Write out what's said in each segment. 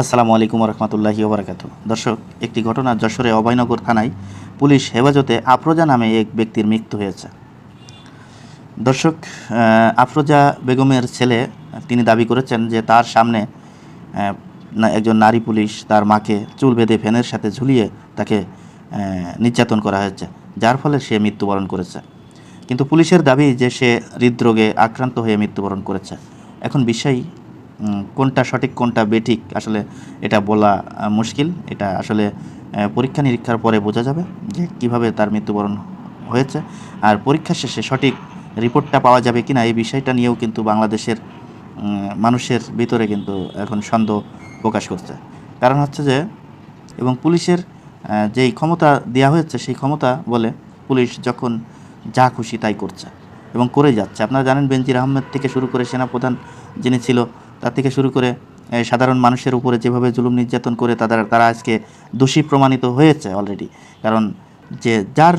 আসসালামু আলাইকুম রহমতুল্লাহি ওবরাকাত দর্শক, একটি ঘটনা যশোরে অভয়নগর থানায় পুলিশ হেফাজতে আফরোজা নামে এক ব্যক্তির মৃত্যু হয়েছে। দর্শক আফরোজা বেগমের ছেলে, তিনি দাবি করেছেন যে তার সামনে একজন নারী পুলিশ তার মাকে চুল বেঁধে ফ্যানের সাথে ঝুলিয়ে তাকে নির্যাতন করা হয়েছে, যার ফলে সে মৃত্যুবরণ করেছে। কিন্তু পুলিশের দাবি যে সে হৃদরোগে আক্রান্ত হয়ে মৃত্যুবরণ করেছে। এখন বিষয় কোনটা সঠিক, কোনটা বেঠিক আসলে এটা বলা মুশকিল। এটা আসলে পরীক্ষা নিরীক্ষার পরে বোঝা যাবে যে কীভাবে তার মৃত্যুবরণ হয়েছে। আর পরীক্ষা শেষে সঠিক রিপোর্টটা পাওয়া যাবে কিনা এই বিষয়টা নিয়েও কিন্তু বাংলাদেশের মানুষের ভিতরে কিন্তু এখন সন্দেহ প্রকাশ করছে। কারণ হচ্ছে যে, এবং পুলিশের যেই ক্ষমতা দেওয়া হয়েছে সেই ক্ষমতা বলে পুলিশ যখন যা খুশি তাই করছে এবং করে যাচ্ছে। আপনারা জানেন বেনজির আহমেদ থেকে শুরু করে সেনাপ্রধান যিনি ছিল তার থেকে শুরু করে সাধারণ মানুষের উপরে যেভাবে জুলুম নির্যাতন করে তাদের, তারা আজকে দোষী প্রমাণিত হয়েছে অলরেডি কারণ যে যার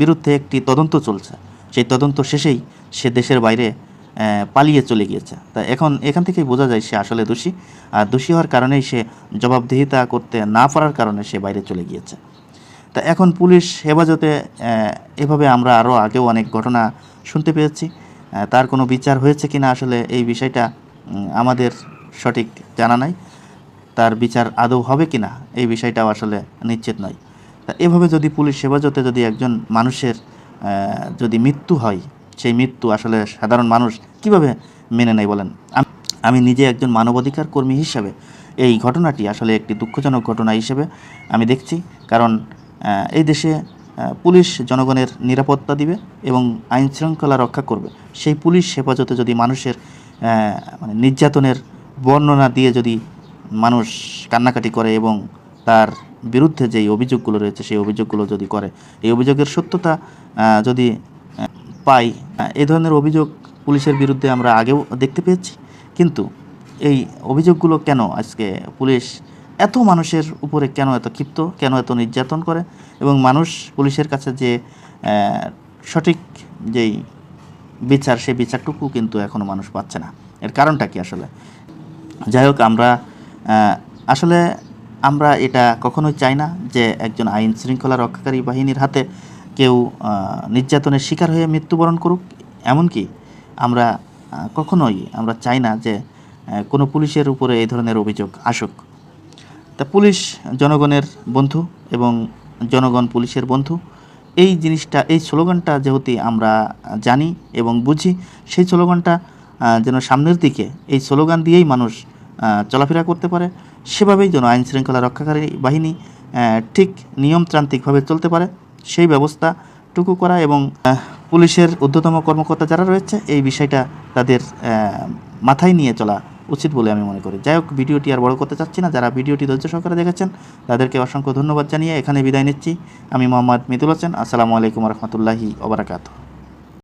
বিরুদ্ধে একটি তদন্ত চলছে, সেই তদন্ত শেষেই সে দেশের বাইরে পালিয়ে চলে গিয়েছে। তা এখন, এখান থেকেই বোঝা যায় সে আসলে দোষী, আর দোষী হওয়ার কারণেই সে জবাবদিহিতা করতে না পারার কারণে সে বাইরে চলে গিয়েছে। তা এখন পুলিশ হেফাজতে এভাবে আমরা আরও আগেও অনেক ঘটনা শুনতে পেয়েছি। তার কোনো বিচার হয়েছে কিনা আসলে এই বিষয়টা আমাদের সঠিক জানা নাই, তার বিচার আদৌ হবে কিনা, এই বিষয়টাও আসলে নিশ্চিত নয়। তা এভাবে যদি পুলিশ হেফাজতে যদি একজন মানুষের যদি মৃত্যু হয়, সেই মৃত্যু আসলে সাধারণ মানুষ কীভাবে মেনে নেয় বলেন? আমি নিজে একজন মানবাধিকার কর্মী হিসাবে এই ঘটনাটি আসলে একটি দুঃখজনক ঘটনা হিসেবে আমি দেখছি, কারণ এই দেশে পুলিশ জনগণের নিরাপত্তা দিবে এবং আইন শৃঙ্খলা রক্ষা করবে। সেই পুলিশ হেফাজতে যদি মানুষের মানে নির্যাতনের বর্ণনা দিয়ে যদি মানুষ কান্নাকাটি করে এবং তার বিরুদ্ধে যেই অভিযোগগুলো রয়েছে, সেই অভিযোগগুলো যদি করে, এই অভিযোগের সত্যতা যদি পাই এই ধরনের অভিযোগ পুলিশের বিরুদ্ধে আমরা আগেও দেখতে পেয়েছি। কিন্তু এই অভিযোগগুলো কেন আজকে পুলিশ এত মানুষের উপরে কেন এত ক্ষিপ্ত, কেন এত নির্যাতন করে? এবং মানুষ পুলিশের কাছে যে সঠিক যেই বিচার, সেই বিচারটুকু কিন্তু এখনও মানুষ পাচ্ছে না। এর কারণটা কি আসলে? যাই হোক, আমরা আসলে আমরা এটা কখনোই চাই না যে একজন আইন শৃঙ্খলা রক্ষাকারী বাহিনীর হাতে কেউ নির্যাতনের শিকার হয়ে মৃত্যুবরণ করুক। এমনকি আমরা কখনোই আমরা চাই না যে কোনো পুলিশের উপরে এই ধরনের অভিযোগ আসুক। তা পুলিশ জনগণের বন্ধু এবং জনগণ পুলিশের বন্ধু। এই জিনিসটা, এই স্লোগানটা যেহেতু আমরা জানি এবং বুঝি, সেই স্লোগানটা যেন সামনের দিকে এই স্লোগান দিয়েই মানুষ চলাফেরা করতে পারে, সেভাবেই যেন আইন শৃঙ্খলা রক্ষাকারী বাহিনী ঠিক নিয়মতান্ত্রিকভাবে চলতে পারে, সেই ব্যবস্থাটুকু করা এবং পুলিশের ঊর্ধ্বতম কর্মকর্তা যারা রয়েছে, এই বিষয়টা তাদের মাথায় নিয়ে চলা উচিত বলে আমি মনে করি। যাই হোক, ভিডিওটি আর বড় করতে চাচ্ছি না। যারা ভিডিওটি ধৈর্য সহকারে দেখেছেন, তাদেরকে অসংখ্য ধন্যবাদ জানিয়ে এখানে বিদায় নিচ্ছি। আমি মোহাম্মদ মিদুল হোসেন। আসসালামু আলাইকুম রহমতুল্লাহি ওবরাকাতু